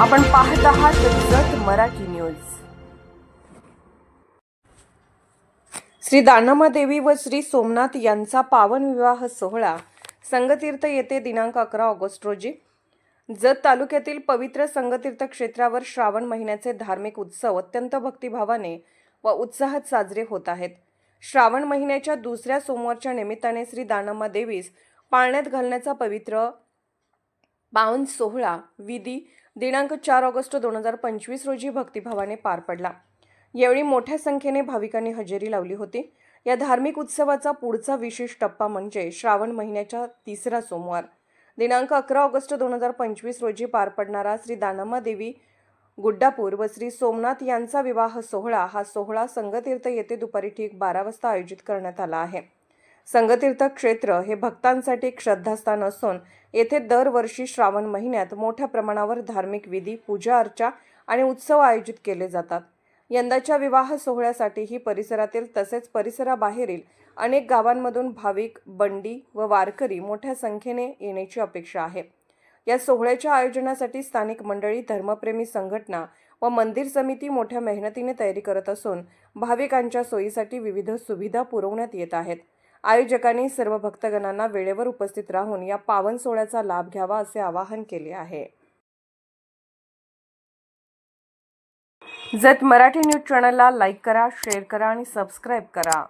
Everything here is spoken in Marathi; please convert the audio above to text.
आपण पाहत आहात जत मराठी न्यूज. श्री दानम्मा देवी व श्री सोमनाथ यांचा पावन विवाह सोहळा संगतीर्थ येथे दिनांक अकरा ऑगस्ट रोजी. जत तालुक्यातील पवित्र संगतीर्थ क्षेत्रावर श्रावण महिन्याचे धार्मिक उत्सव अत्यंत भक्तिभावाने व उत्साहात साजरे होत आहेत. श्रावण महिन्याच्या दुसऱ्या सोमवारच्या निमित्ताने श्री दानम्मा देवीस पाळण्यात घालण्याचा पवित्र पावन सोहळा विधी दिनांक चार ऑगस्ट दोन हजार पंचवीस रोजी भक्तिभावाने पार पडला. यावेळी मोठ्या संख्येने भाविकांनी हजेरी लावली होती. या धार्मिक उत्सवाचा पुढचा विशेष टप्पा म्हणजे श्रावण महिन्याच्या तिसरा सोमवार. दिनांक अकरा ऑगस्ट दोन हजार पंचवीस रोजी पार पडणारा श्री दानम्मा देवी गुड्डापूर व श्री सोमनाथ यांचा विवाह सोहळा हा सोहळा संगतीर्थ येथे दुपारी ठीक बारा वाजता आयोजित करण्यात आला आहे. संगतीर्थ क्षेत्र हे भक्तांसाठी एक श्रद्धास्थान असून येथे दरवर्षी श्रावण महिन्यात मोठ्या प्रमाणावर धार्मिक विधी पूजा अर्चा आणि उत्सव आयोजित केले जातात. यंदाच्या विवाह सोहळ्यासाठीही परिसरातील तसेच परिसराबाहेरील अनेक गावांमधून भाविक बंडी व वारकरी मोठ्या संख्येने येण्याची अपेक्षा आहे. या सोहळ्याच्या आयोजनासाठी स्थानिक मंडळी धर्मप्रेमी संघटना व मंदिर समिती मोठ्या मेहनतीने तयारी करत असून भाविकांच्या सोयीसाठी विविध सुविधा पुरवण्यात येत आहेत. आयोजकांनी सर्व भक्तगणांना वेळेवर उपस्थित राहून या पावन सोहळ्याचा लाभ घ्यावा असे आवाहन केले आहे. जत मराठी न्यूज चॅनलला लाईक करा शेअर करा आणि सबस्क्राईब करा.